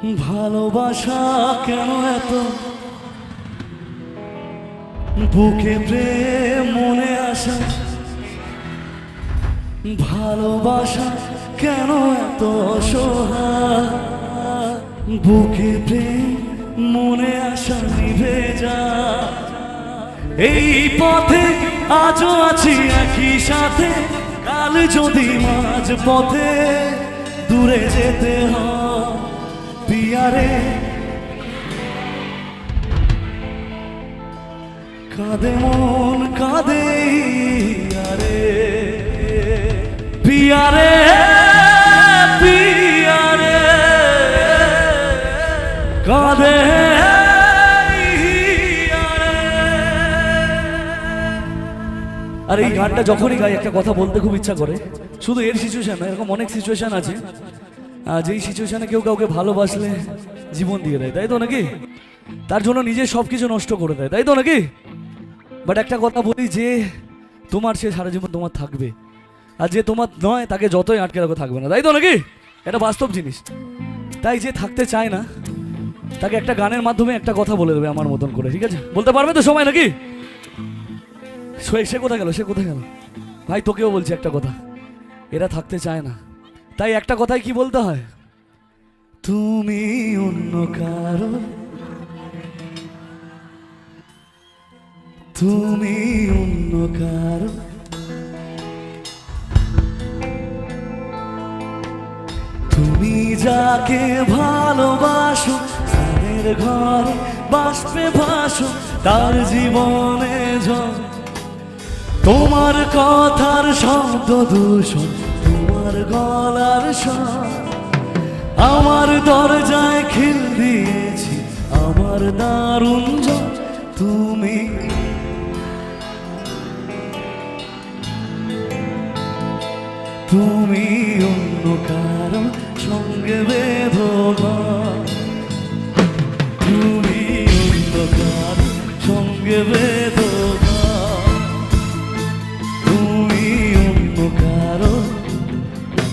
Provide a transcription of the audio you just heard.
ভালোবাসা কেন এত? বুকে প্রেম, মনে আসা ভালোবাসা কেন এত অসহায়? বুকে প্রেম, মনে আসা নিভে যা। এই পথে আজও আছি একই সাথে। কাল যদি মাঝ পথে দূরে যেতে হয় পিয়ারে কাঁদে মন, কাঁদে আরে পিয়ারে পিয়ারে। কাঁদে আর এই গানটা যখনই গাই, একটা কথা বলতে খুব ইচ্ছা করে। শুধু এর সিচুয়েশন এরকম অনেক সিচুয়েশন আছে। আহ, যেই সিচুয়েশনে কেউ কাউকে ভালোবাসলে জীবন দিয়ে দেয় তাই তো নাকি? তার জন্য নিজে সব কিছু নষ্ট করে দেয় তাই তো নাকি? বাট একটা কথা বলি যে তোমার সে সারা জীবন তোমার থাকবে আর যে তোমার নয় তাকে যতই আটকে রাখো থাকবে না তাই তো নাকি? এটা বাস্তব জিনিস। তাই যে থাকতে চায় না তাকে একটা গানের মাধ্যমে একটা কথা বলে দেবে আমার মতন করে ঠিক আছে? বলতে পারবে তো সময় নাকি? সে কোথায় গেল সে কোথায় গেল? ভাই তোকেও বলছি একটা কথা। এরা থাকতে চায় না তাই একটা কথাই কি বলতে হয়? তুমি অন্য কারও। তুমি অন্য কারও। তুমি যাকে ভালোবাসো, তাদের ঘরে বাসবে ভাসো, তার জীবনে তোমার কথার শব্দ দূষণ, তোমার গলার আমার দরজায় খিল দিয়েছি, আমার দারুণ তুমি। তুমি অন্য কারও সঙ্গে বেঁধো